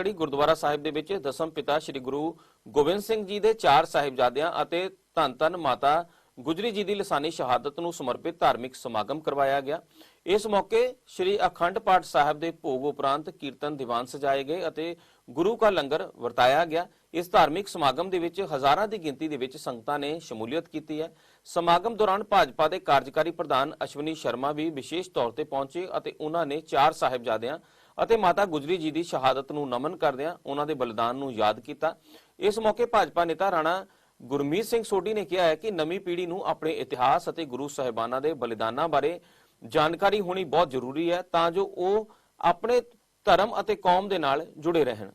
ਕੜੀ ਗੁਰਦੁਆਰਾ ਸਾਹਿਬ ਦੇ ਵਿੱਚ ਦਸਮ ਪਿਤਾ ਸ੍ਰੀ ਗੁਰੂ ਗੋਬਿੰਦ ਸਿੰਘ ਜੀ ਦੇ ਚਾਰ ਸਾਹਿਬਜ਼ਾਦਿਆਂ ਅਤੇ ਧੰਨ ਧੰਨ ਮਾਤਾ ਗੁਜਰੀ ਜੀ ਦੀ ਲਸਾਨੀ ਸ਼ਹਾਦਤ ਨੂੰ ਸਮਰਪਿਤ ਧਾਰਮਿਕ ਸਮਾਗਮ ਕਰਵਾਇਆ ਗਿਆ। ਇਸ ਮੌਕੇ ਸ੍ਰੀ ਅਖੰਡ ਪਾਠ ਸਾਹਿਬ ਦੇ ਭੋਗ ਉਪਰੰਤ ਕੀਰਤਨ ਦੀਵਾਨ ਸਜਾਏ ਗਏ ਅਤੇ ਗੁਰੂ ਕਾ ਲੰਗਰ ਵਰਤਾਇਆ ਗਿਆ। ਇਸ ਧਾਰਮਿਕ ਸਮਾਗਮ ਦੇ ਵਿੱਚ ਹਜ਼ਾਰਾਂ ਦੀ ਗਿਣਤੀ ਦੇ ਵਿੱਚ ਸੰਗਤਾਂ ਨੇ ਸ਼ਮੂਲੀਅਤ ਕੀਤੀ ਹੈ। ਸਮਾਗਮ ਦੌਰਾਨ ਭਾਜਪਾ ਦੇ ਕਾਰਜਕਾਰੀ ਪ੍ਰਧਾਨ ਅਸ਼ਵਨੀ ਸ਼ਰਮਾ ਵੀ ਵਿਸ਼ੇਸ਼ ਤੌਰ ਤੇ ਪਹੁੰਚੇ ਅਤੇ ਉਹਨਾਂ ਨੇ ਚਾਰ ਸਾਹਿਬਜ਼ਾਦਿਆਂ ਅਤੇ ਮਾਤਾ ਗੁਜਰੀ ਜੀ ਦੀ ਸ਼ਹਾਦਤ ਨੂੰ ਨਮਨ ਕਰਦਿਆਂ ਉਹਨਾਂ ਦੇ ਬਲੀਦਾਨ ਨੂੰ ਯਾਦ ਕੀਤਾ। ਇਸ ਮੌਕੇ ਭਾਜਪਾ ਨੇਤਾ ਰਾਣਾ ਗੁਰਮੀਤ ਸਿੰਘ ਸੋਢੀ ਨੇ ਕਿਹਾ ਹੈ ਕਿ ਨਵੀਂ ਪੀੜ੍ਹੀ ਨੂੰ ਆਪਣੇ ਇਤਿਹਾਸ ਅਤੇ ਗੁਰੂ ਸਾਹਿਬਾਨਾਂ ਦੇ ਬਲੀਦਾਨਾਂ ਬਾਰੇ ਜਾਣਕਾਰੀ ਹੋਣੀ ਬਹੁਤ ਜ਼ਰੂਰੀ ਹੈ ਤਾਂ ਜੋ ਉਹ ਆਪਣੇ ਧਰਮ ਅਤੇ ਕੌਮ ਦੇ ਨਾਲ ਜੁੜੇ ਰਹਿਣ।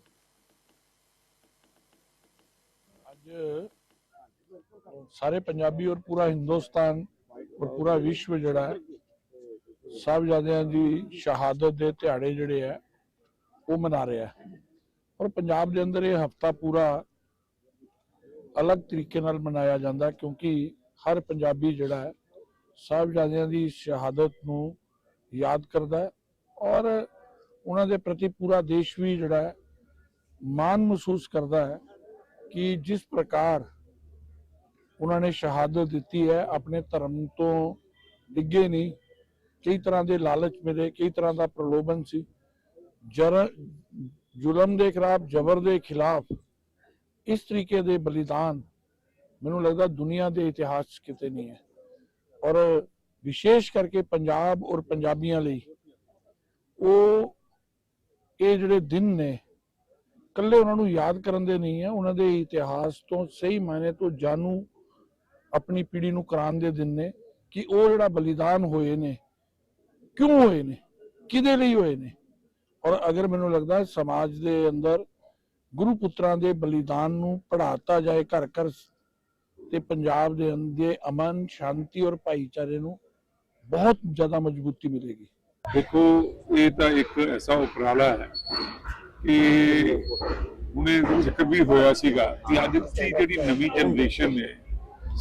ਅੱਜ ਸਾਰੇ ਪੰਜਾਬੀ ਔਰ ਪੂਰਾ ਹਿੰਦੁਸਤਾਨ ਔਰ ਪੂਰਾ ਵਿਸ਼ਵ ਜਿਹੜਾ ਹੈ ਸਾਹਿਬਜ਼ਾਦਿਆਂ ਦੀ ਸ਼ਹਾਦਤ ਦੇ ਦਿਹਾੜੇ ਜਿਹੜੇ ਹੈ ਉਹ ਮਨਾ ਰਿਹਾ ਔਰ ਪੰਜਾਬ ਦੇ ਅੰਦਰ ਇਹ ਹਫਤਾ ਪੂਰਾ ਅਲੱਗ ਤਰੀਕੇ ਨਾਲ ਮਨਾਇਆ ਜਾਂਦਾ ਕਿਉਂਕਿ ਹਰ ਪੰਜਾਬੀ ਜਿਹੜਾ ਹੈ, ਸਾਹਿਬਜ਼ਾਦਿਆਂ ਦੀ ਸ਼ਹਾਦਤ ਨੂੰ ਯਾਦ ਕਰਦਾ ਹੈ ਔਰ ਉਹਨਾਂ ਦੇ ਪ੍ਰਤੀ ਪੂਰਾ ਦੇਸ਼ ਵੀ ਜਿਹੜਾ ਹੈ, ਮਾਣ ਮਹਿਸੂਸ ਕਰਦਾ ਹੈ ਕਿ ਜਿਸ ਪ੍ਰਕਾਰ ਉਹਨਾਂ ਨੇ ਸ਼ਹਾਦਤ ਦਿੱਤੀ ਹੈ, ਆਪਣੇ ਧਰਮ ਤੋਂ ਡਿੱਗੇ ਨਹੀਂ ਕਈ ਤਰ੍ਹਾਂ ਦੇ ਲਾਲਚ ਮਿਲੇ, ਕਈ ਤਰ੍ਹਾਂ ਦਾ ਪ੍ਰਲੋਭਨ ਸੀ। ਜ਼ੁਲਮ ਦੇ ਖਿਲਾਫ, ਜ਼ਬਰ ਦੇ ਖਿਲਾਫ ਇਸ ਤਰੀਕੇ ਦੇ ਬਲੀਦਾਨ ਮੈਨੂੰ ਲੱਗਦਾ ਦੁਨੀਆ ਦੇ ਇਤਿਹਾਸ ਕਿਤੇ ਨਹੀਂ ਹੈ। ਔਰ ਵਿਸ਼ੇਸ਼ ਕਰਕੇ ਪੰਜਾਬ ਔਰ ਪੰਜਾਬੀਆਂ ਲਈ ਉਹ ਇਹ ਜਿਹੜੇ ਦਿਨ ਨੇ ਕੱਲੇ ਉਹਨਾਂ ਨੂੰ ਯਾਦ ਕਰਨ ਦੇ ਨਹੀਂ ਹੈ। ਉਹਨਾਂ ਦੇ ਇਤਿਹਾਸ ਤੋਂ ਸਹੀ ਮਾਇਨੇ ਤੋਂ ਜਾਣੂ ਆਪਣੀ ਪੀੜ੍ਹੀ ਨੂੰ ਕਰਾਉਣ ਦੇ ਦਿਨ ਨੇ ਕਿ ਉਹ ਜਿਹੜਾ ਬਲੀਦਾਨ ਹੋਏ ਨੇ ਕਿਉਂ ਹੋਏ ਨੇ? ਕਿਹਦੇ ਲਈ ਹੋਏ ਨੇ? ਔਰ ਅਗਰ ਮੈਨੂੰ ਲੱਗਦਾ ਸਮਾਜ ਦੇ ਅੰਦਰ ਗੁਰੂ ਪੁੱਤਰਾਂ ਦੇ ਬਲੀਦਾਨ ਨੂੰ ਪੜਾਤਾ ਜਾਏ ਘਰ ਘਰ ਤੇ ਪੰਜਾਬ ਦੇ ਅੰਦਰ ਅਮਨ, ਸ਼ਾਂਤੀ ਔਰ ਭਾਈਚਾਰੇ ਨੂੰ ਬਹੁਤ ਜ਼ਿਆਦਾ ਮਜ਼ਬੂਤੀ ਮਿਲੇਗੀ। ਦੇਖੋ, ਇਹ ਤਾਂ ਇੱਕ ਐਸਾ ਉਪਰਾਲਾ ਹੈ ਕਿ ਹੁਣੇ ਜ਼ਿਕਰ ਵੀ ਹੋਇਆ ਸੀਗਾ ਕਿ ਅੱਜ ਦੀ ਜਿਹੜੀ ਨਵੀਂ ਜਨਰੇਸ਼ਨ ਨੇ,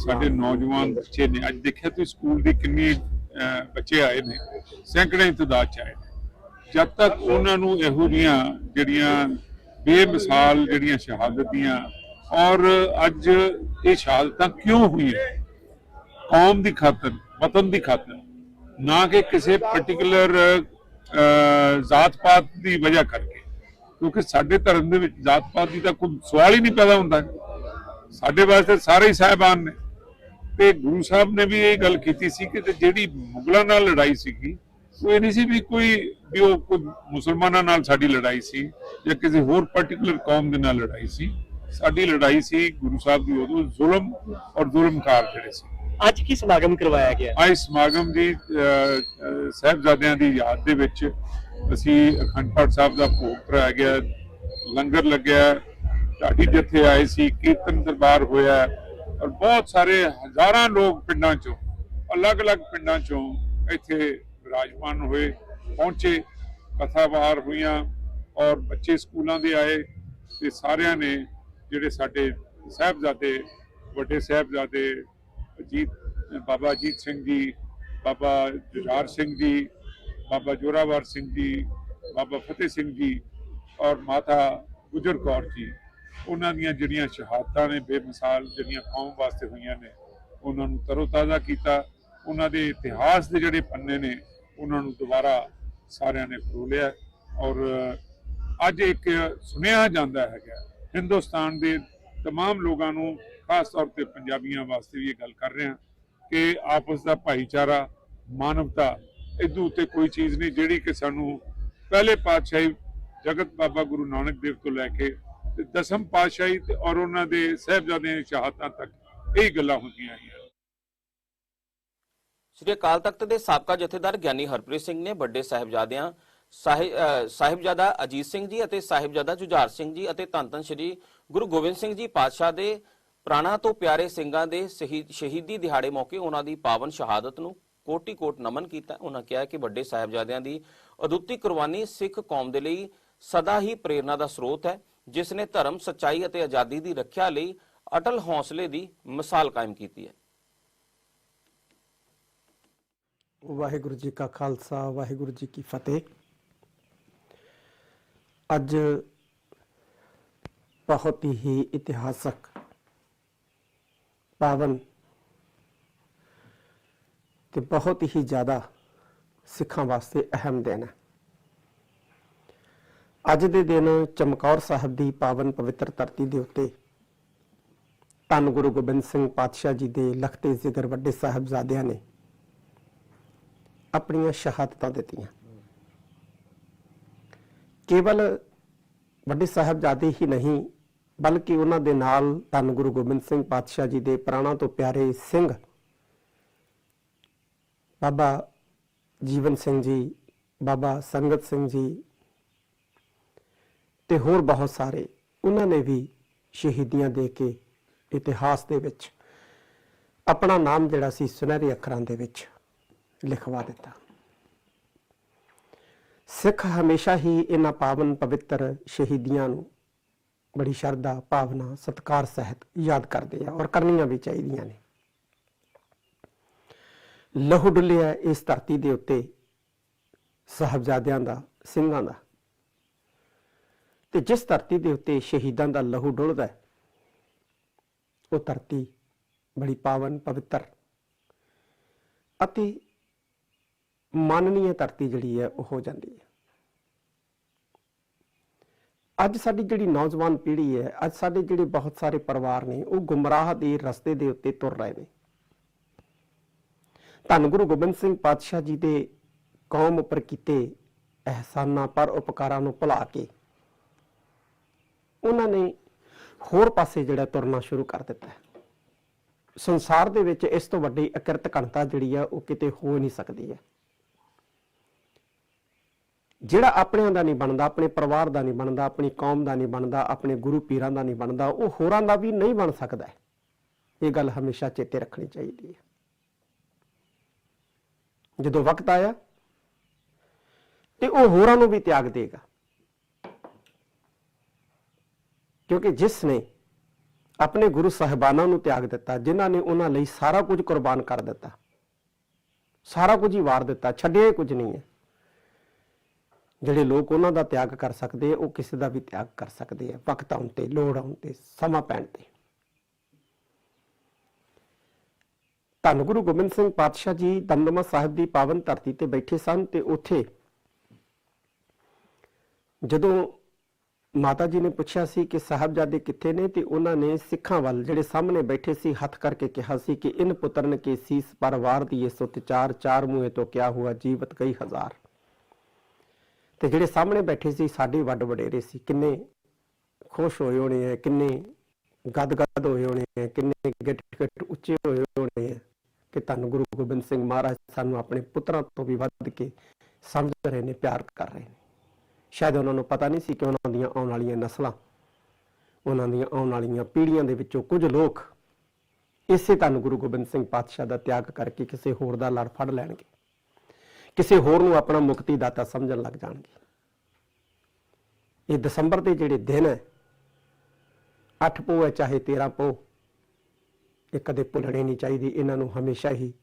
ਸਾਡੇ ਨੌਜਵਾਨ ਬੱਚੇ ਨੇ, ਅੱਜ ਦੇਖਿਆ ਤੁਸੀਂ ਸਕੂਲ ਦੀ ਕਿੰਨੀ ਬੱਚੇ ਆਏ ਨੇ ਸੈਂਕੜੇ ਤਦਾਦ ਚ ਆਏ ਨੇ। ਜਦ ਤੱਕ ਉਹਨਾਂ ਨੂੰ ਇਹੋ ਜਿਹੀਆਂ ਜਿਹੜੀਆਂ ਬੇਮਿਸਾਲ ਜਿਹੜੀਆਂ ਸ਼ਹਾਦਤ ਦੀਆਂ, ਔਰ ਅੱਜ ਇਹ ਸ਼ਹਾਦਤਾਂ ਕਿਉਂ ਹੋਈਆਂ? ਕੌਮ ਦੀ ਖਾਤਰ, ਵਤਨ ਦੀ ਖਾਤਰ, ਨਾ ਕਿ ਕਿਸੇ ਪਾਰਟਿਕੂਲਰ ਜ਼ਾਤ ਪਾਤ ਦੀ ਵਜ੍ਹਾ ਕਰਕੇ। ਕਿਉਂਕਿ ਸਾਡੇ ਧਰਮ ਦੇ ਵਿੱਚ ਜ਼ਾਤ ਪਾਤ ਦੀ ਤਾਂ ਕੋਈ ਸਵਾਲ ਹੀ ਨਹੀਂ ਪੈਦਾ ਹੁੰਦਾ। ਸਾਡੇ ਵਾਸਤੇ ਸਾਰੇ ਹੀ ਸਾਹਿਬਾਨ ਨੇ। ਤੇ ਗੁਰੂ ਸਾਹਿਬ ਨੇ ਵੀ ਇਹ ਗੱਲ ਕੀਤੀ ਸੀ ਕਿ ਜਿਹੜੀ ਮੁਗਲਾਂ ਨਾਲ ਲੜਾਈ ਸੀਗੀ ਉਹ ਇਹ ਨਹੀਂ ਸੀ ਵੀ ਕੋਈ ਵੀ ਉਹ ਕੋਈ ਮੁਸਲਮਾਨਾਂ ਨਾਲ ਸਾਡੀ ਲੜਾਈ ਸੀ ਜਾਂ ਕਿਸੇ ਹੋਰ ਪਾਰਟਿਕੂਲਰ ਕੌਮ ਦੇ ਨਾਲ ਲੜਾਈ ਸੀ। ਸਾਡੀ ਲੜਾਈ ਸੀ ਗੁਰੂ ਸਾਹਿਬ ਦੀ ਉਦੋਂ ਜ਼ੁਲਮ ਔਰ ਜ਼ੁਲਮਕਾਰ ਜਿਹੜੇ ਸੀ। ਅੱਜ ਕੀ ਸਮਾਗਮ ਕਰਵਾਇਆ ਗਿਆ? ਅੱਜ ਸਮਾਗਮ ਦੀ ਸਾਹਿਬਜ਼ਾਦਿਆਂ ਦੀ ਯਾਦ ਦੇ ਵਿੱਚ ਅਸੀਂ ਅਖੰਡ ਪਾਠ ਸਾਹਿਬ ਦਾ ਭੋਗ ਕਰਾਇਆ ਗਿਆ। ਲੰਗਰ ਲੱਗਿਆ। ਢਾਡੀ ਜਿੱਥੇ ਆਏ ਸੀ ਕੀਰਤਨ ਦਰਬਾਰ ਹੋਇਆ। ਔਰ ਬਹੁਤ ਸਾਰੇ ਹਜ਼ਾਰਾਂ ਲੋਕ ਪਿੰਡਾਂ ਚੋਂ, ਅਲੱਗ-ਅਲੱਗ ਪਿੰਡਾਂ ਚੋਂ ਇੱਥੇ ਵਿਰਾਜਮਾਨ ਹੋਏ, ਪਹੁੰਚੇ, ਕਥਾ ਕਥਾਵਾਰ ਹੋਈਆਂ ਔਰ ਬੱਚੇ ਸਕੂਲਾਂ ਦੇ ਆਏ ਤੇ ਸਾਰਿਆਂ ਨੇ ਜਿਹੜੇ ਸਾਡੇ ਸਾਹਿਬਜ਼ਾਦੇ, ਵੱਡੇ ਸਾਹਿਬਜ਼ਾਦੇ ਅਜੀਤ, ਬਾਬਾ ਅਜੀਤ ਸਿੰਘ ਜੀ, ਬਾਬਾ ਜੁਝਾਰ ਸਿੰਘ ਜੀ, ਬਾਬਾ ਜੋਰਾਵਰ ਸਿੰਘ ਜੀ, ਬਾਬਾ ਫਤਿਹ ਸਿੰਘ ਜੀ ਔਰ ਮਾਤਾ ਗੁਜਰ ਕੌਰ ਜੀ। ਉਹਨਾਂ ਦੀਆਂ ਜਿਹੜੀਆਂ ਸ਼ਹਾਦਤਾਂ ਨੇ ਬੇਮਿਸਾਲ ਜਿਹੜੀਆਂ ਕੌਮ ਵਾਸਤੇ ਹੋਈਆਂ ਨੇ ਉਹਨਾਂ ਨੂੰ ਤਰੋਤਾਜ਼ਾ ਕੀਤਾ ਉਹਨਾਂ ਦੇ ਇਤਿਹਾਸ ਦੇ ਜਿਹੜੇ ਪੰਨੇ ਨੇ ਉਹਨਾਂ ਨੂੰ ਦੁਬਾਰਾ ਸਾਰਿਆਂ ਨੇ ਫਰੋਲਿਆ ਔਰ ਅੱਜ ਇੱਕ ਸੁਨੇਹਾ ਜਾਂਦਾ ਹੈਗਾ ਹਿੰਦੁਸਤਾਨ ਦੇ तमाम ਲੋਕਾਂ ਨੂੰ ਖਾਸ ਤੌਰ ਤੇ ਪੰਜਾਬੀਆਂ ਵਾਸਤੇ ਵੀ ਇਹ ਗੱਲ ਕਰ ਰਹੇ ਹਾਂ ਕਿ ਆਪਸ ਦਾ ਭਾਈਚਾਰਾ ਮਾਨਵਤਾ ਇਦੋਂ ਉੱਤੇ ਕੋਈ ਚੀਜ਼ ਨਹੀਂ ਜਿਹੜੀ ਕਿ ਸਾਨੂੰ ਪਹਿਲੇ ਪਾਤਸ਼ਾਹੀ ਜਗਤ ਬਾਬਾ ਗੁਰੂ ਨਾਨਕ ਦੇਵ ਤੋਂ ਲੈ ਕੇ ਤੇ ਦਸਮ ਪਾਤਸ਼ਾਹੀ ਤੇ ਔਰ ਉਹਨਾਂ ਦੇ ਸਹਿਬਜ਼ਾਦਿਆਂ ਸ਼ਹਾਦਤਾਂ ਤੱਕ ਇਹ ਗੱਲਾਂ ਹੁੰਦੀਆਂ ਆਈਆਂ ਸ੍ਰੀ ਅਕਾਲ ਤਖਤ ਦੇ ਸਾਬਕਾ ਜਥੇਦਾਰ ਗਿਆਨੀ ਹਰਪ੍ਰੀਤ ਸਿੰਘ ਨੇ ਵੱਡੇ ਸਾਹਿਬਜ਼ਾਦਿਆਂ ਸਾਹਿਬਜ਼ਾਦਾ ਅਜੀਤ ਸਿੰਘ ਜੀ ਅਤੇ ਸਾਹਿਬਜ਼ਾਦਾ ਜੁਝਾਰ ਸਿੰਘ ਜੀ ਅਤੇ ਧੰਨ ਧੰਨ ਸ੍ਰੀ ਗੁਰੂ ਗੋਬਿੰਦ ਸਿੰਘ ਜੀ ਪਾਤਸ਼ਾਹ ਦੇ ਪ੍ਰਾਣਾ ਤੋਂ ਪਿਆਰੇ ਸਿੰਘਾਂ ਦੇ ਸ਼ਹੀਦੀ ਦਿਹਾੜੇ ਮੌਕੇ ਉਹਨਾਂ ਦੀ ਪਾਵਨ ਸ਼ਹਾਦਤ ਨੂੰ ਕੋਟੀ ਕੋਟ ਨਮਨ ਕੀਤਾ। ਉਹਨਾਂ ਕਿਹਾ ਕਿ ਵੱਡੇ ਸਾਹਿਬਜ਼ਾਦਿਆਂ ਦੀ ਅਦੁੱਤੀ ਕੁਰਬਾਨੀ ਸਿੱਖ ਕੌਮ ਦੇ ਲਈ ਸਦਾ ਹੀ ਪ੍ਰੇਰਣਾ ਦਾ ਸਰੋਤ ਹੈ। ਜਿਸ ਨੇ ਧਰਮ, ਸੱਚਾਈ ਅਤੇ ਆਜ਼ਾਦੀ ਦੀ ਰੱਖਿਆ ਲਈ ਅਟਲ ਹੌਸਲੇ ਦੀ ਮਿਸਾਲ ਕਾਇਮ ਕੀਤੀ ਹੈ। ਵਾਹਿਗੁਰੂ ਜੀ ਕਾ ਖਾਲਸਾ, ਵਾਹਿਗੁਰੂ ਜੀ ਕੀ ਫਤਿਹ। ਅੱਜ ਬਹੁਤ ਹੀ ਇਤਿਹਾਸਕ ਪਾਵਨ ਤੇ ਬਹੁਤ ਹੀ ਜ਼ਿਆਦਾ ਸਿੱਖਾਂ ਵਾਸਤੇ ਅਹਿਮ ਦਿਨ ਹੈ। ਅੱਜ ਦੇ ਦਿਨ ਚਮਕੌਰ ਸਾਹਿਬ ਦੀ ਪਾਵਨ ਪਵਿੱਤਰ ਧਰਤੀ ਦੇ ਉੱਤੇ ਧੰਨ ਗੁਰੂ ਗੋਬਿੰਦ ਸਿੰਘ ਪਾਤਸ਼ਾਹ ਜੀ ਦੇ ਲਖਤੇ ਜ਼ਿਕਰ ਵੱਡੇ ਸਾਹਿਬਜ਼ਾਦਿਆਂ ਨੇ ਆਪਣੀਆਂ ਸ਼ਹਾਦਤਾਂ ਦਿੱਤੀਆਂ। ਕੇਵਲ ਵੱਡੇ ਸਾਹਿਬਜ਼ਾਦੇ ਹੀ ਨਹੀਂ, ਬਲਕਿ ਉਹਨਾਂ ਦੇ ਨਾਲ ਧੰਨ ਗੁਰੂ ਗੋਬਿੰਦ ਸਿੰਘ ਪਾਤਸ਼ਾਹ ਜੀ ਦੇ ਪ੍ਰਾਣਾਂ ਤੋਂ ਪਿਆਰੇ ਸਿੰਘ ਬਾਬਾ ਜੀਵਨ ਸਿੰਘ ਜੀ, ਬਾਬਾ ਸੰਗਤ ਸਿੰਘ ਜੀ ਤੇ ਹੋਰ ਬਹੁਤ ਸਾਰੇ ਉਹਨਾਂ ਨੇ ਵੀ ਸ਼ਹੀਦੀਆਂ ਦੇ ਕੇ ਇਤਿਹਾਸ ਦੇ ਵਿੱਚ ਆਪਣਾ ਨਾਮ ਜਿਹੜਾ ਸੀ ਸੁਨਹਿਰੇ ਅੱਖਰਾਂ ਦੇ ਵਿੱਚ ਲਿਖਵਾ ਦਿੱਤਾ। ਸਿੱਖ ਹਮੇਸ਼ਾ ਹੀ ਇਹਨਾਂ ਪਾਵਨ ਪਵਿੱਤਰ ਸ਼ਹੀਦੀਆਂ ਨੂੰ ਬੜੀ ਸ਼ਰਧਾ, ਭਾਵਨਾ, ਸਤਿਕਾਰ ਸਹਿਤ ਯਾਦ ਕਰਦੇ ਆ ਔਰ ਕਰਨੀਆਂ ਵੀ ਚਾਹੀਦੀਆਂ ਨੇ। ਲਹੂ ਡੁੱਲਿਆ ਇਸ ਧਰਤੀ ਦੇ ਉੱਤੇ ਸਾਹਿਬਜ਼ਾਦਿਆਂ ਦਾ, ਸਿੰਘਾਂ ਦਾ। ਤੇ ਜਿਸ ਧਰਤੀ ਦੇ ਉੱਤੇ ਸ਼ਹੀਦਾਂ ਦਾ ਲਹੂ ਡੁੱਲਦਾ ਹੈ, ਉਹ ਧਰਤੀ ਬੜੀ ਪਾਵਨ ਪਵਿੱਤਰ ਅਤੇ ਮਾਨਨੀय ਧਰਤੀ ਜਿਹੜੀ ਹੈ ਉਹ ਹੋ ਜਾਂਦੀ ਹੈ। ਅੱਜ ਸਾਡੀ ਜਿਹੜੀ ਨੌਜਵਾਨ ਪੀੜ੍ਹੀ ਹੈ ਅੱਜ ਸਾਡੇ ਜਿਹੜੇ ਬਹੁਤ ਸਾਰੇ ਪਰਿਵਾਰ ਨੇ ਉਹ ਗੁੰਮਰਾਹ ਦੇ ਰਸਤੇ ਦੇ ਉੱਤੇ ਤੁਰ ਰਹੇ ਨੇ। ਧੰਨ ਗੁਰੂ ਗੋਬਿੰਦ ਸਿੰਘ ਪਾਤਸ਼ਾਹ ਜੀ ਦੇ ਕੌਮ ਉੱਪਰ ਕੀਤੇ ਅਹਿਸਾਨਾਂ ਪਰ ਉਪਕਾਰਾਂ ਨੂੰ ਭੁਲਾ ਕੇ ਉਹਨਾਂ ਨੇ ਹੋਰ ਪਾਸੇ ਜਿਹੜਾ ਤੁਰਨਾ ਸ਼ੁਰੂ ਕਰ ਦਿੱਤਾ ਹੈ। ਸੰਸਾਰ ਦੇ ਵਿੱਚ ਇਸ ਤੋਂ ਵੱਡੀ ਅਕਿਰਤ ਘਣਤਾ ਜਿਹੜੀ ਆ, ਉਹ ਕਿਤੇ ਹੋ ਨਹੀਂ ਸਕਦੀ ਹੈ। ਜਿਹੜਾ ਆਪਣਿਆਂ ਦਾ ਨਹੀਂ ਬਣਦਾ, ਆਪਣੇ ਪਰਿਵਾਰ ਦਾ ਨਹੀਂ ਬਣਦਾ, ਆਪਣੀ ਕੌਮ ਦਾ ਨਹੀਂ ਬਣਦਾ, ਆਪਣੇ ਗੁਰੂ ਪੀਰਾਂ ਦਾ ਨਹੀਂ ਬਣਦਾ, ਉਹ ਹੋਰਾਂ ਦਾ ਵੀ ਨਹੀਂ ਬਣ ਸਕਦਾ ਇਹ ਗੱਲ ਹਮੇਸ਼ਾ ਚੇਤੇ ਰੱਖਣੀ ਚਾਹੀਦੀ ਹੈ। ਜਦੋਂ ਵਕਤ ਆਇਆ, ਤੇ ਉਹ ਹੋਰਾਂ ਨੂੰ ਵੀ ਤਿਆਗ ਦੇਗਾ। ਕਿਉਂਕਿ ਜਿਸ ਨੇ ਆਪਣੇ ਗੁਰੂ ਸਾਹਿਬਾਨਾਂ ਨੂੰ ਤਿਆਗ ਦਿੱਤਾ, ਜਿਨ੍ਹਾਂ ਨੇ ਉਹਨਾਂ ਲਈ ਸਾਰਾ ਕੁਝ ਕੁਰਬਾਨ ਕਰ ਦਿੱਤਾ, ਸਾਰਾ ਕੁਝ ਹੀ ਵਾਰ ਦਿੱਤਾ, ਛੱਡਿਆ ਕੁਝ ਨਹੀਂ ਹੈ। ਜਿਹੜੇ ਲੋਕ ਉਹਨਾਂ ਦਾ ਤਿਆਗ ਕਰ ਸਕਦੇ ਆ, ਉਹ ਕਿਸੇ ਦਾ ਵੀ ਤਿਆਗ ਕਰ ਸਕਦੇ ਆ, ਵਕਤ ਆਉਣ ਤੇ, ਲੋੜ ਆਉਣ ਤੇ, ਸਮਾਂ ਪੈਣ ਤੇ। ਧੰਨ ਗੁਰੂ ਗੋਬਿੰਦ ਸਿੰਘ ਪਾਤਸ਼ਾਹ ਜੀ ਦਮਦਮਾ ਸਾਹਿਬ ਦੀ ਪਾਵਨ ਧਰਤੀ ਤੇ ਬੈਠੇ ਸਨ ਤੇ ਉੱਥੇ ਜਦੋਂ ਮਾਤਾ ਜੀ ਨੇ ਪੁੱਛਿਆ ਸੀ ਕਿ ਸਾਹਿਬਜ਼ਾਦੇ ਕਿੱਥੇ ਨੇ ਤੇ ਉਹਨਾਂ ਨੇ ਸਿੱਖਾਂ ਵੱਲ ਜਿਹੜੇ ਸਾਹਮਣੇ ਬੈਠੇ ਸੀ ਹੱਥ ਕਰਕੇ ਕਿਹਾ ਸੀ ਕਿ ਇਨ ਪੁੱਤਰਨ ਕੇ ਸੀਸ ਪਰ ਵਾਰ ਦੀਏ ਸੁਤ ਚਾਰ ਚਾਰ ਮੂਹੇ ਤੋਂ ਕਿਆ ਹੁਆ ਜੀਵਤ ਕਈ ਹਜ਼ਾਰ। ਤੇ ਜਿਹੜੇ ਸਾਹਮਣੇ ਬੈਠੇ ਸੀ ਸਾਡੇ ਵੱਡ ਵਡੇਰੇ ਸੀ, ਕਿੰਨੇ ਖੁਸ਼ ਹੋਏ ਹੋਣੇ ਆ, ਕਿੰਨੇ ਗਦਗਦ ਹੋਏ ਹੋਣੇ ਆ, ਕਿੰਨੇ ਗਿੱਟ ਗਿੱਟ ਉੱਚੇ ਹੋਏ ਹੋਣੇ ਆ ਕਿ ਤੁਹਾਨੂੰ ਗੁਰੂ ਗੋਬਿੰਦ ਸਿੰਘ ਮਹਾਰਾਜ ਸਾਨੂੰ ਆਪਣੇ ਪੁੱਤਰਾਂ ਤੋਂ ਵੀ ਵੱਧ ਕੇ ਸਮਝ ਰਹੇ ਨੇ, ਪਿਆਰ ਕਰ ਰਹੇ ਨੇ। ਸ਼ਾਇਦ ਉਹਨਾਂ ਨੂੰ ਪਤਾ ਨਹੀਂ ਸੀ ਕਿ ਉਹਨਾਂ ਦੀਆਂ ਆਉਣ ਵਾਲੀਆਂ ਨਸਲਾਂ, ਉਹਨਾਂ ਦੀਆਂ ਆਉਣ ਵਾਲੀਆਂ ਪੀੜ੍ਹੀਆਂ ਦੇ ਵਿੱਚੋਂ ਕੁਝ ਲੋਕ ਇਸੇ ਧੰਨ ਗੁਰੂ ਗੋਬਿੰਦ ਸਿੰਘ ਪਾਤਸ਼ਾਹ ਦਾ ਤਿਆਗ ਕਰਕੇ ਕਿਸੇ ਹੋਰ ਦਾ ਲੜ ਫੜ ਲੈਣਗੇ। ਕਿਸੇ ਹੋਰ ਨੂੰ ਆਪਣਾ ਮੁਕਤੀ ਦਾਤਾ ਸਮਝਣ ਲੱਗ ਜਾਣਗੇ। ਇਹ ਦਸੰਬਰ ਦੇ ਜਿਹੜੇ ਦਿਨ ਹੈ 8 ਪੋ ਹੈ, ਚਾਹੇ 13 ਪੋ ਇਹ ਕਦੇ ਭੁੱਲਣੇ ਨਹੀਂ ਚਾਹੀਦੀ, ਇਹਨਾਂ ਨੂੰ ਹਮੇਸ਼ਾ ਹੀ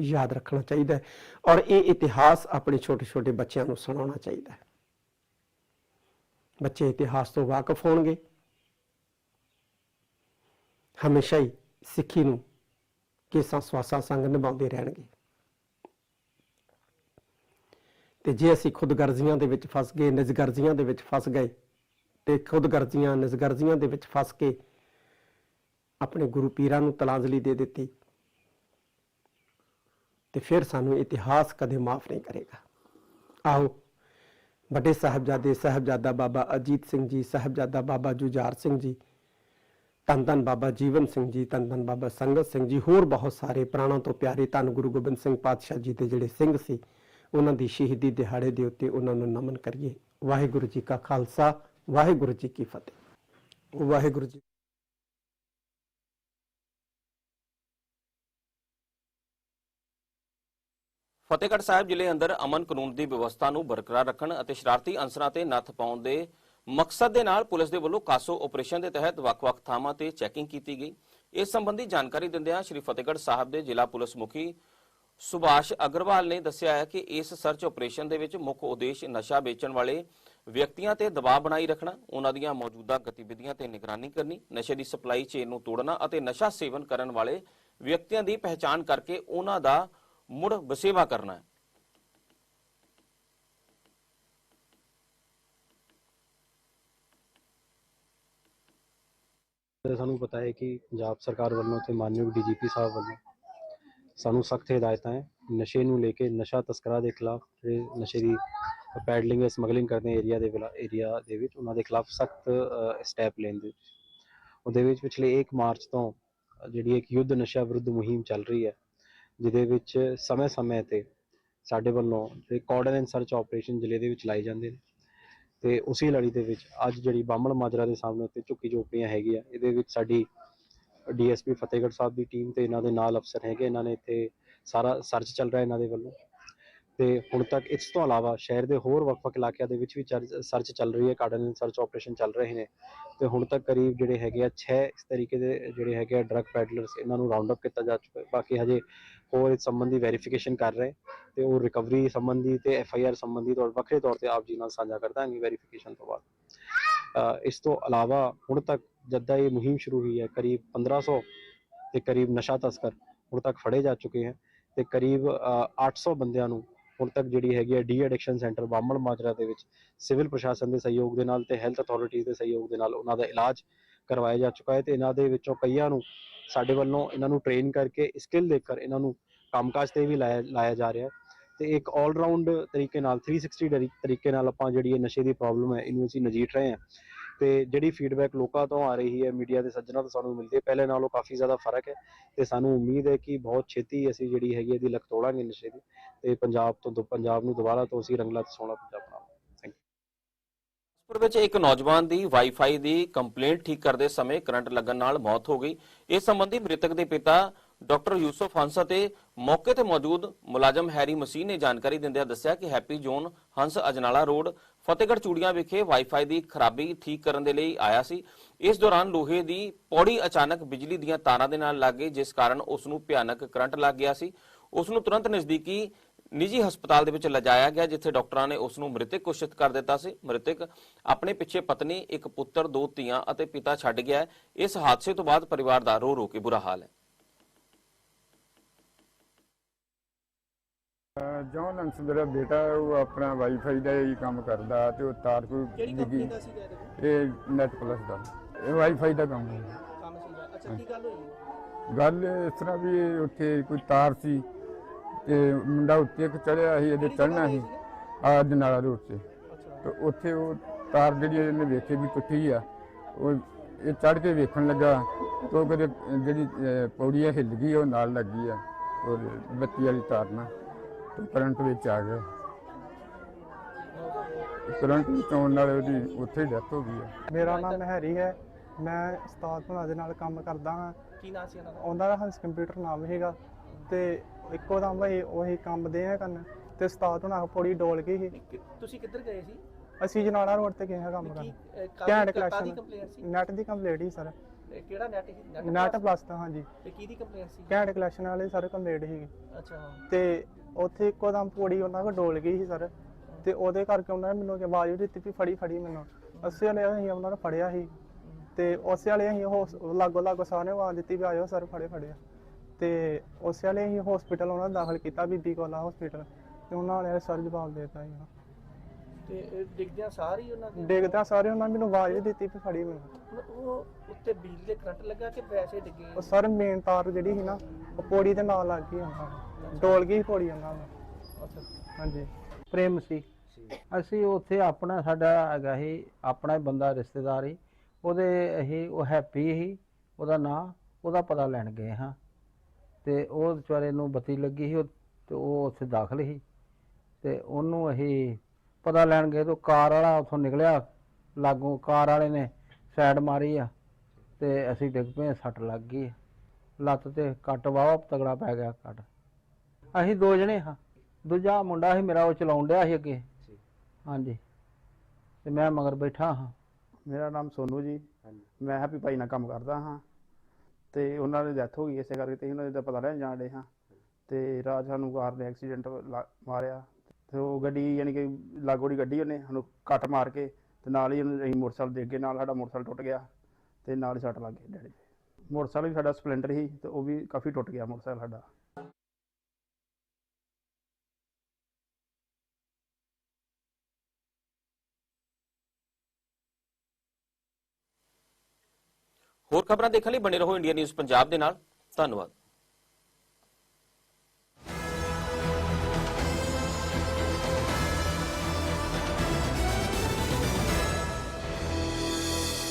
ਯਾਦ ਰੱਖਣਾ ਚਾਹੀਦਾ ਔਰ ਇਹ ਇਤਿਹਾਸ ਆਪਣੇ ਛੋਟੇ ਛੋਟੇ ਬੱਚਿਆਂ ਨੂੰ ਸੁਣਾਉਣਾ ਚਾਹੀਦਾ ਬੱਚੇ ਇਤਿਹਾਸ ਤੋਂ ਵਾਕਿਫ ਹੋਣਗੇ। ਹਮੇਸ਼ਾ ਹੀ ਸਿੱਖੀ ਨੂੰ ਕੇਸਾਂ ਸਵਾਸਾਂ ਸੰਗ ਨਿਭਾਉਂਦੇ ਰਹਿਣਗੇ। ਤੇ ਜੇ ਅਸੀਂ ਖੁਦਗਰਜ਼ੀਆਂ ਦੇ ਵਿੱਚ ਫਸ ਗਏ, ਨਿਜਗਰਜ਼ੀਆਂ ਦੇ ਵਿੱਚ ਫਸ ਗਏ, ਤੇ ਖੁਦਗਰਜ਼ੀਆਂ, ਨਿਜਗਰਜ਼ੀਆਂ ਦੇ ਵਿੱਚ ਫਸ ਕੇ ਆਪਣੇ ਗੁਰੂ ਪੀਰਾਂ ਨੂੰ ਤਲਾਜ਼ਲੀ ਦੇ ਦਿੱਤੀ, ਤੇ ਫਿਰ ਸਾਨੂੰ ਇਤਿਹਾਸ ਕਦੇ ਮਾਫ ਨਹੀਂ ਕਰੇਗਾ। ਆਓ ਵੱਡੇ ਸਾਹਿਬਜ਼ਾਦੇ, ਸਾਹਿਬਜ਼ਾਦਾ ਬਾਬਾ ਅਜੀਤ ਸਿੰਘ ਜੀ, ਸਾਹਿਬਜ਼ਾਦਾ ਬਾਬਾ ਜੁਝਾਰ ਸਿੰਘ ਜੀ, ਧੰਨ ਧੰਨ ਬਾਬਾ ਜੀਵਨ ਸਿੰਘ ਜੀ, ਧੰਨ ਧੰਨ ਬਾਬਾ ਸੰਗਤ ਸਿੰਘ ਜੀ, ਹੋਰ ਬਹੁਤ ਸਾਰੇ ਪ੍ਰਾਣਾਂ ਤੋਂ ਪਿਆਰੇ ਧੰਨ ਗੁਰੂ ਗੋਬਿੰਦ ਸਿੰਘ ਪਾਤਸ਼ਾਹ ਜੀ ਦੇ ਜਿਹੜੇ ਸਿੰਘ ਸੀ, ਉਹਨਾਂ ਦੀ ਸ਼ਹੀਦੀ ਦਿਹਾੜੇ ਦੇ ਉੱਤੇ ਉਹਨਾਂ ਨੂੰ ਨਮਨ ਕਰੀਏ। ਵਾਹਿਗੁਰੂ ਜੀ ਕਾ ਖਾਲਸਾ, ਵਾਹਿਗੁਰੂ ਜੀ ਕੀ ਫਤਿਹ। ਵਾਹਿਗੁਰੂ ਜੀ ਫਤਿਹਗੜ੍ਹ ਸਾਹਿਬ ਜ਼ਿਲ੍ਹੇ ਅੰਦਰ ਅਮਨ ਕਾਨੂੰਨ ਦੀ ਵਿਵਸਥਾ ਨੂੰ ਬਰਕਰਾਰ ਰੱਖਣ ਅਤੇ ਸ਼ਰਾਰਤੀ ਅਨਸਰਾਂ ਤੇ ਨੱਥ ਪਾਉਣ ਦੇ ਮਕਸਦ ਦੇ ਨਾਲ ਪੁਲਿਸ ਦੇ ਵੱਲੋਂ ਕਾਸੋ ਆਪਰੇਸ਼ਨ ਦੇ ਤਹਿਤ ਵੱਖ-ਵੱਖ ਥਾਵਾਂ ਤੇ ਚੈਕਿੰਗ ਕੀਤੀ ਗਈ। ਇਸ ਸੰਬੰਧੀ ਜਾਣਕਾਰੀ ਦਿੰਦਿਆਂ ਸ਼੍ਰੀ ਫਤਿਹਗੜ੍ਹ ਸਾਹਿਬ ਦੇ ਜ਼ਿਲ੍ਹਾ ਪੁਲਿਸ ਮੁਖੀ ਸੁਭਾਸ਼ ਅਗਰਵਾਲ ਨੇ ਦੱਸਿਆ ਹੈ ਕਿ ਇਸ ਸਰਚ ਆਪਰੇਸ਼ਨ ਦੇ ਵਿੱਚ ਮੁੱਖ ਉਦੇਸ਼ ਨਸ਼ਾ ਵੇਚਣ ਵਾਲੇ ਵਿਅਕਤੀਆਂ ਤੇ ਦਬਾਅ ਬਣਾਈ ਰੱਖਣਾ, ਉਹਨਾਂ ਦੀਆਂ ਮੌਜੂਦਾ ਗਤੀਵਿਧੀਆਂ ਤੇ ਨਿਗਰਾਨੀ ਕਰਨੀ, ਨਸ਼ੇ ਦੀ ਸਪਲਾਈ ਚੇਨ ਨੂੰ ਤੋੜਨਾ ਅਤੇ ਨਸ਼ਾ ਸੇਵਨ ਕਰਨ ਵਾਲੇ ਵਿਅਕਤੀਆਂ ਦੀ ਪਹਿਚਾਣ ਕਰਕੇ ਉਹਨਾਂ ਦਾ ਮੁੜ ਵਸੇਵਾ ਕਰਨਾ ਹੈ। ਤੇ ਸਾਨੂੰ ਪਤਾ ਹੈ ਕਿ ਪੰਜਾਬ ਸਰਕਾਰ ਵੱਲੋਂ ਤੇ ਮਾਨਯੋਗ ਡੀਜੀਪੀ ਸਾਹਿਬ ਵੱਲੋਂ ਸਾਨੂੰ ਸਖਤ ਹਦਾਇਤਾਂ ਹੈ। ਨਸ਼ੇ ਨੂੰ ਲੈ ਕੇ ਨਸ਼ਾ ਤਸਕਰਾਂ ਦੇ ਖਿਲਾਫ ਜਿਹੜੇ ਨਸ਼ੇ ਦੀ ਪੈਡਲਿੰਗ ਜਾਂ ਸਮਗਲਿੰਗ ਕਰਦੇ ਏਰੀਆ ਦੇ ਏਰੀਆ ਦੇ ਵਿੱਚ ਉਹਨਾਂ ਦੇ ਖਿਲਾਫ ਸਖਤ ਸਟੈਪ ਲੈਣ ਦੇ ਉਹਦੇ ਵਿੱਚ ਪਿਛਲੇ 1 ਮਾਰਚ ਤੋਂ ਜਿਹੜੀ ਇੱਕ ਯੁੱਧ ਨਸ਼ਾ ਵਿਰੁੱਧ ਮੁਹਿੰਮ ਚੱਲ ਰਹੀ ਹੈ ਜਿਹਦੇ ਵਿੱਚ ਸਮੇਂ-ਸਮੇਂ ਤੇ ਸਾਡੇ ਵੱਲੋਂ ਜਿਹੜੇ ਕਾਰਡਨ ਐਂਡ ਸਰਚ ਆਪਰੇਸ਼ਨ ਜ਼ਿਲ੍ਹੇ ਦੇ ਵਿੱਚ ਲਾਏ ਜਾਂਦੇ ਨੇ। ਤੇ ਉਸੇ ਲੜੀ ਦੇ ਵਿੱਚ ਅੱਜ ਜਿਹੜੀ ਬਾਹਮਣ ਮਾਜਰਾ ਦੇ ਸਾਹਮਣੇ ਉੱਤੇ ਝੁੱਕੀ ਝੋਪੜੀਆਂ ਹੈਗੀਆਂ, ਇਹਦੇ ਵਿੱਚ ਸਾਡੀ ਡੀਐਸਪੀ ਫਤਿਹਗੜ੍ਹ ਸਾਹਿਬ ਦੀ ਟੀਮ ਤੇ ਇਹਨਾਂ ਦੇ ਨਾਲ ਅਫਸਰ ਹੈਗੇ, ਇਹਨਾਂ ਨੇ ਇੱਥੇ ਸਾਰਾ ਸਰਚ ਚੱਲ ਰਿਹਾ ਇਹਨਾਂ ਦੇ ਵੱਲੋਂ। ਤੇ ਹੁਣ ਤੱਕ ਇਸ ਤੋਂ ਇਲਾਵਾ ਸ਼ਹਿਰ ਦੇ ਹੋਰ ਵੱਖ-ਵੱਖ ਇਲਾਕਿਆਂ ਦੇ ਵਿੱਚ ਵੀ ਸਰਚ ਚੱਲ ਰਹੀ ਹੈ ਕਾਰਡਨ ਸਰਚ ਆਪਰੇਸ਼ਨ ਚੱਲ ਰਹੇ ਨੇ। ਤੇ ਹੁਣ ਤੱਕ ਕਰੀਬ ਜਿਹੜੇ ਹੈਗੇ ਆ 6 ਇਸ ਤਰੀਕੇ ਦੇ ਜਿਹੜੇ ਹੈਗੇ ਆ ਡਰੱਗ ਪੈਡਲਰਸ ਇਹਨਾਂ ਨੂੰ ਰਾਉਂਡ ਅਪ ਕੀਤਾ ਜਾ ਚੁੱਕਾ ਹੈ। ਬਾਕੀ ਹਜੇ ਹੋਰ ਇਸ ਸੰਬੰਧੀ ਵੈਰੀਫਿਕੇਸ਼ਨ ਕਰ ਰਹੇ ਤੇ ਉਹ ਰਿਕਵਰੀ ਸੰਬੰਧੀ ਤੇ ਐਫ ਆਈ ਆਰ ਸੰਬੰਧੀ ਤੌਰ ਵੱਖਰੇ ਤੌਰ ਤੇ ਆਪ ਜੀ ਨਾਲ ਸਾਂਝਾ ਕਰ ਦਾਂਗੇ ਵੈਰੀਫਿਕੇਸ਼ਨ ਤੋਂ ਬਾਅਦ। ਇਸ ਤੋਂ ਇਲਾਵਾ ਹੁਣ ਤੱਕ ਜਦਾਂ ਇਹ ਮੁਹਿੰਮ ਸ਼ੁਰੂ ਹੋਈ ਹੈ, ਕਰੀਬ 1500 ਤੇ ਕਰੀਬ ਨਸ਼ਾ ਤਸਕਰ ਹੁਣ ਤੱਕ ਫੜੇ ਜਾ ਚੁੱਕੇ ਹਨ ਤੇ ਕਰੀਬ 800 ਬੰਦਿਆਂ ਨੂੰ ਹੁਣ ਤੱਕ ਜਿਹੜੀ ਹੈਗੀ ਹੈ de addiction centre Bahman Majra ਦੇ ਵਿੱਚ ਸਿਵਲ ਪ੍ਰਸ਼ਾਸਨ ਦੇ ਸਹਿਯੋਗ ਦੇ ਨਾਲ ਤੇ ਹੈਲਥ ਅਥਾਰਟੀਜ਼ ਦੇ ਸਹਿਯੋਗ ਦੇ ਨਾਲ ਉਹਨਾਂ ਦਾ ਇਲਾਜ ਕਰਵਾਇਆ ਜਾ ਚੁੱਕਾ ਹੈ ਤੇ ਇਹਨਾਂ ਦੇ ਵਿੱਚੋਂ ਕਈਆਂ ਨੂੰ ਸਾਡੇ ਵੱਲੋਂ ਇਹਨਾਂ ਨੂੰ ਟ੍ਰੇਨ ਕਰਕੇ ਸਕਿੱਲ ਦੇ ਕਰ ਇਹਨਾਂ ਨੂੰ ਕੰਮਕਾਜ ਤੇ ਵੀ ਲਾਇਆ ਲਾਇਆ ਜਾ ਰਿਹਾ ਹੈ। ਤੇ ਇੱਕ 올 ਰਾਊਂਡ ਤਰੀਕੇ ਨਾਲ 360 ਤਰੀ- ਤਰੀਕੇ ਨਾਲ ਆਪਾਂ ਜਿਹੜੀ ਇਹ ਨਸ਼ੇ ਦੀ ਪ੍ਰੋਬਲਮ ਹੈ, ਇਹਨੂੰ ਅਸੀਂ ਨਜਿੱਠ ਰਹੇ ਹਾਂ। ਤੇ ਜਿਹੜੀ ਫੀਡਬੈਕ ਲੋਕਾਂ ਤੋਂ ਆ ਰਹੀ ਹੈ ਮੀਡੀਆ ਦੇ ਸੱਜਣਾਂ ਤੋਂ ਸਾਨੂੰ ਮਿਲਦੀ ਹੈ, ਪਹਿਲੇ ਨਾਲੋਂ ਕਾਫੀ ਜ਼ਿਆਦਾ ਫ਼ਰਕ ਹੈ। ਤੇ ਸਾਨੂੰ ਉਮੀਦ ਹੈ ਕਿ ਬਹੁਤ ਛੇਤੀ ਅਸੀਂ ਜਿਹੜੀ ਹੈਗੀ ਇਹਦੀ ਲੱਕ ਤੋੜਾਂਗੇ ਨਸ਼ੇ ਦੀ। ਤੇ ਪੰਜਾਬ ਤੋਂ ਦੁ- ਪੰਜਾਬ ਨੂੰ ਦੁਬਾਰਾ ਤੋਂ ਅਸੀਂ ਰੰਗਲਾ ਤੇ ਸੋਹਣਾ ਪੰਜਾਬ ਫਿਰੋਜ਼ਪੁਰ ਵਿੱਚ ਇੱਕ ਨੌਜਵਾਨ ਦੀ ਵਾਈਫਾਈ ਦੀ ਕੰਪਲੇਂਟ ਠੀਕ ਕਰਦੇ ਸਮੇਂ ਕਰੰਟ ਲੱਗਣ ਨਾਲ ਮੌਤ ਹੋ ਗਈ। ਇਸ ਸੰਬੰਧੀ ਮ੍ਰਿਤਕ ਦੇ ਪਿਤਾ ਡਾਕਟਰ ਯੂਸਫ ਹੰਸ ਅਤੇ ਮੌਕੇ ਤੇ ਮੌਜੂਦ ਮੁਲਾਜ਼ਮ ਹੈਰੀ ਮਸੀਹ ਨੇ ਜਾਣਕਾਰੀ ਦਿੰਦਿਆਂ ਦੱਸਿਆ ਕਿ ਹੈਪੀ ਜ਼ੋਨ ਹੰਸ ਅਜਨਾਲਾ ਰੋਡ, ਫਤਿਹਗੜ੍ਹ ਚੂੜੀਆਂ ਵਿਖੇ ਵਾਈਫਾਈ ਦੀ ਖਰਾਬੀ ਠੀਕ ਕਰਨ ਦੇ ਲਈ ਆਇਆ ਸੀ। ਇਸ ਦੌਰਾਨ ਲੋਹੇ ਦੀ ਪੌੜੀ ਅਚਾਨਕ ਬਿਜਲੀ ਦੀਆਂ ਤਾਰਾਂ ਦੇ ਨਾਲ ਲੱਗ ਗਈ, ਜਿਸ ਕਾਰਨ ਉਸ ਨੂੰ ਭਿਆਨਕ ਕਰੰਟ ਲੱਗ ਗਿਆ ਸੀ। ਉਸ ਨੂੰ ਤੁਰੰਤ ਨਜ਼ਦੀਕੀ ਨਿੱਜੀ ਹਸਪਤਾਲ ਦੇ ਵਿੱਚ ਲਿਜਾਇਆ ਗਿਆ ਜਿੱਥੇ ਡਾਕਟਰਾਂ ਨੇ ਉਸ ਨੂੰ ਮ੍ਰਿਤਕ ਘੋਸ਼ਿਤ ਕਰ ਦਿੱਤਾ ਸੀ। ਮ੍ਰਿਤਕ ਆਪਣੇ ਪਿੱਛੇ ਪਤਨੀ ਇੱਕ ਪੁੱਤਰ ਦੋ ਧੀਆਂ ਅਤੇ ਪਿਤਾ ਛੱਡ ਗਿਆ ਹੈ। ਇਸ ਹਾਦਸੇ ਤੋਂ ਬਾਅਦ ਪਰਿਵਾਰ ਦਾ ਰੋ ਰੋ ਕੇ ਬੁਰਾ ਹਾਲ ਹੈ। ਜੌਨ ਅੰਸ ਮੇਰਾ ਬੇਟਾ ਹੈ, ਉਹ ਆਪਣਾ ਵਾਈਫਾਈ ਦਾ ਹੀ ਕੰਮ ਕਰਦਾ ਤੇ ਉਹ ਤਾਰ ਕੋਈ ਕਿਹੜੀ ਡਿੱਗੀ ਇਹ ਨੈਟ ਪਲੱਸ ਦਾ। ਇਹ ਵਾਈਫਾਈ ਦਾ ਕੰਮ ਹੈ। ਕੰਮ ਸੀਗਾ। ਅੱਛਾ ਕੀ ਗੱਲ ਹੋਈ? ਗੱਲ ਇਸ ਤਰ੍ਹਾਂ ਵੀ ਉੱਥੇ ਕੋਈ ਤਾਰ ਸੀ। ਤੇ ਮੁੰਡਾ ਉੱਤੇ ਇੱਕ ਚੜਿਆ ਸੀ ਇਹਦੇ ਚੜਨਾ ਸੀ ਆ ਜਨਾਲਾ ਰੋਡ ਤੇ। ਤੇ ਉੱਥੇ ਉਹ ਤਾਰ ਜਿਹੜੀ ਇਹਨੇ ਵੇਖੀ ਵੀ ਟੁੱਟੀ ਆ ਉਹ ਇਹ ਚੜ ਕੇ ਵੇਖਣ ਲੱਗਾ ਤੇ ਕਦੇ ਜਿਹੜੀ ਪੌੜੀ ਆ ਹਿੱਲ ਗਈ ਉਹ ਨਾਲ ਲੱਗੀ ਆ ਔਰ ਬੱਤੀ ਵਾਲੀ ਤਾਰ ਨਾਲ ਤੇ ਕਰੰਟ ਵਿੱਚ ਆ ਗਿਆ। ਕਰੰਟ ਵਿੱਚ ਆਉਣ ਨਾਲ ਉਹਦੀ ਉੱਥੇ ਹੀ ਡੈਥ ਹੋ ਗਈ ਆ। ਮੇਰਾ ਨਾਮ ਹੈਰੀ ਹੈ ਮੈਂ ਉਸਤਾਦ ਭੁਨਾ ਦੇ ਨਾਲ ਕੰਮ ਕਰਦਾ ਹਾਂ ਕੀ ਨਾਂ ਸੀ ਇਹਨਾਂ ਦਾ? ਉਹਨਾਂ ਦਾ ਹੰਸ ਕੰਪਿਊਟਰ ਨਾਮ ਹੈਗਾ ਤੇ ਇੱਕੋ ਦਮ ਭਾਈ ਉਹੀ ਕੰਮ ਦੇ ਆ ਕਰਨ। ਤੇ ਉਸਤਾਦ ਭੁਨਾ ਪੌੜੀ ਡੋਲ ਗਈ ਸੀ। ਕਿ- ਤੁਸੀਂ ਕਿੱਧਰ ਗਏ ਸੀ? ਅਸੀਂ ਜਨਾਲਾ ਰੋਡ ਤੇ ਗਏ ਹਾਂ ਕੰਮ ਕਰਨ। ਘੈਂਟ ਕਾਦੀ ਕਲੈਕਸ਼ਨ ਕੰਪਲੇਂਟ ਸੀ? ਨੈਟ ਦੀ ਕੰਪਲੀਟ ਹੀ ਸਰ। ਇਹ ਕਿਹੜਾ ਨੈਟ ਸੀ? ਨੈਟ ਪਲੱਸ ਤਾਂ ਹਾਂਜੀ। ਤੇ ਕੀ ਦੀ ਕੰਪਲੇਂਟ ਸੀ? ਘੈਂਟ ਕਲੈਕਸ਼ਨ ਵਾਲੇ ਸਰ ਕੰਪਲੀਟ ਸੀਗੀ ਅੱਛਾ। ਤੇ ਉੱਥੇ ਇੱਕੋ ਦਮ ਪੌੜੀ ਉਹਨਾਂ ਕੋਲ ਡੋਲ ਗਈ ਸੀ ਸਰ। ਤੇ ਉਹਦੇ ਕਰਕੇ ਉਹਨਾਂ ਨੇ ਮੈਨੂੰ ਆਵਾਜ਼ ਵੀ ਦਿੱਤੀ ਵੀ ਫੜੀ ਫੜੀ ਮੈਨੂੰ। ਅਸੀਂ ਵਾਲੇ ਅਸੀਂ ਉਹਨਾਂ ਨੂੰ ਫੜਿਆ ਸੀ। ਤੇ ਉਸੇ ਵਾਲੇ ਅਸੀਂ ਹੋਸ ਲਾਗੋ ਲਾਗੋ ਸਾਰਿਆਂ ਨੂੰ ਆਵਾਜ਼ ਦਿੱਤੀ ਵੀ ਆਇਓ ਸਰ ਫੜੇ ਫੜਿਆ ਤੇ ਉਸੇ ਵਾਲੇ ਅਸੀਂ ਹਸਪੀਟਲ ਉਹਨਾਂ ਨੂੰ ਦਾਖਲ ਕੀਤਾ ਬੀਬੀ ਕੋਲਾ ਹਸਪੀਟਲ ਤੇ ਉਹਨਾਂ ਵਾਲੇ ਸਰ ਜਵਾਬ ਦੇ ਦਿੱਤਾ ਜੀ। ਤੇ ਇਹ ਡਿੱਗਦਿਆਂ ਸਾਰੀ ਉਹਨਾਂ ਦੇ? ਡਿੱਗਦਿਆਂ ਸਾਰੇ ਉਹਨਾਂ ਨੇ ਮੈਨੂੰ ਆਵਾਜ਼ ਵੀ ਦਿੱਤੀ ਵੀ ਫੜੀ ਮੈਨੂੰ ਉਹ ਉੱਤੇ ਬਿਜਲੀ ਦੇ ਕਰੰਟ ਲੱਗਾ ਕਿ ਵੈਸੇ ਡਿੱਗੇ ਉਹ ਸਰ ਮੇਨ ਤਾਰ ਜਿਹੜੀ ਸੀ ਨਾ ਉਹ ਪੌੜੀ ਦੇ ਨਾਲ ਲੱਗ ਗਈ ਉਹਨਾਂ ਨੂੰ ਡੋਲ ਗਈ ਸੀ ਪੌੜੀ ਉਹਨਾਂ ਨੂੰ ਅੱਛਾ। ਹਾਂਜੀ। ਪ੍ਰੇਮ ਸੀ। ਅਸੀਂ ਉੱਥੇ ਆਪਣਾ ਸਾਡਾ ਹੈਗਾ ਸੀ ਆਪਣਾ ਹੀ ਬੰਦਾ ਰਿਸ਼ਤੇਦਾਰ ਹੀ ਉਹਦੇ ਅਸੀਂ ਉਹ ਹੈਪੀ ਸੀ ਉਹਦਾ ਨਾਂ ਉਹਦਾ ਪਤਾ ਲੈਣ ਗਏ ਹਾਂ। ਤੇ ਉਹ ਵਿਚਾਰੇ ਨੂੰ ਬੱਤੀ ਲੱਗੀ ਸੀ ਉਹ- ਤੇ ਉਹ ਉੱਥੇ ਦਾਖਲ ਸੀ। ਤੇ ਉਹਨੂੰ ਅਸੀਂ ਪਤਾ ਲੈਣ ਗਏ ਤਾਂ ਕਾਰ ਵਾਲਾ ਉੱਥੋਂ ਨਿਕਲਿਆ ਲਾਗੋਂ ਕਾਰ ਵਾਲੇ ਨੇ ਸਾਈਡ ਮਾਰੀ ਆ ਤੇ ਅਸੀਂ ਡਿੱਗ ਪਏ ਸੱਟ ਲੱਗ ਗਈ ਲੱਤ ਤੇ ਕੱਟ ਵਾਵਾ ਤਗੜਾ ਪੈ ਗਿਆ ਕੱਟ। ਅਸੀਂ ਦੋ ਜਣੇ ਹਾਂ। ਦੂਜਾ ਮੁੰਡਾ ਸੀ ਮੇਰਾ ਉਹ ਚਲਾਉਣ ਡਿਆ ਸੀ ਅੱਗੇ। ਹਾਂਜੀ। ਤੇ ਮੈਂ ਮਗਰ ਬੈਠਾ ਹਾਂ। ਮੇਰਾ ਨਾਮ ਸੋਨੂ ਜੀ। ਮੈਂ ਹੈਪੀ ਭਾਈ ਨਾਲ ਕੰਮ ਕਰਦਾ ਹਾਂ। ਤੇ ਉਹਨਾਂ ਦੀ ਡੈਥ ਹੋ ਗਈ, ਇਸੇ ਕਰਕੇ ਤੇ ਉਹਨਾਂ ਦਾ ਪਤਾ ਲੈਣ ਜਾਣ ਡੇ ਹਾਂ। ਤੇ ਰਾਜ ਸਾਨੂੰ ਕਾਰ ਨੇ ਐਕਸੀਡੈਂਟ ਮਾਰਿਆ। ਤੇ ਉਹ ਗੱਡੀ ਯਾਨੀ ਕਿ ਲਾਗੋਲੀ ਗੱਡੀ ਉਹਨੇ, ਸਾਨੂੰ ਕੱਟ ਮਾਰ ਕੇ ਤੇ ਨਾਲ ਹੀ ਉਹਨੂੰ ਅਸੀਂ ਮੋਟਰਸਾਈਕਲ ਦੇ ਅੱਗੇ ਨਾਲ ਸਾਡਾ ਮੋਟਰਸਾਈਕਲ ਟੁੱਟ ਗਿਆ ਤੇ ਨਾਲ ਹੀ ਸੱਟ ਲੱਗ ਗਈ ਡੈਡੀ ਦੇ ਮੋਟਰਸਾਈਕਲ ਵੀ ਸਾਡਾ ਸਪਲੈਂਡਰ ਸੀ ਤੇ ਉਹ ਵੀ ਕਾਫੀ ਟੁੱਟ ਗਿਆ ਮੋਟਰਸਾਈਕਲ ਸਾਡਾ। ਹੋਰ ਖਬਰਾਂ ਦੇਖਣ ਲਈ ਬਣੇ ਰਹੋ ਇੰਡੀਆ ਨਿਊਜ਼ ਪੰਜਾਬ ਦੇ ਨਾਲ। ਧੰਨਵਾਦ।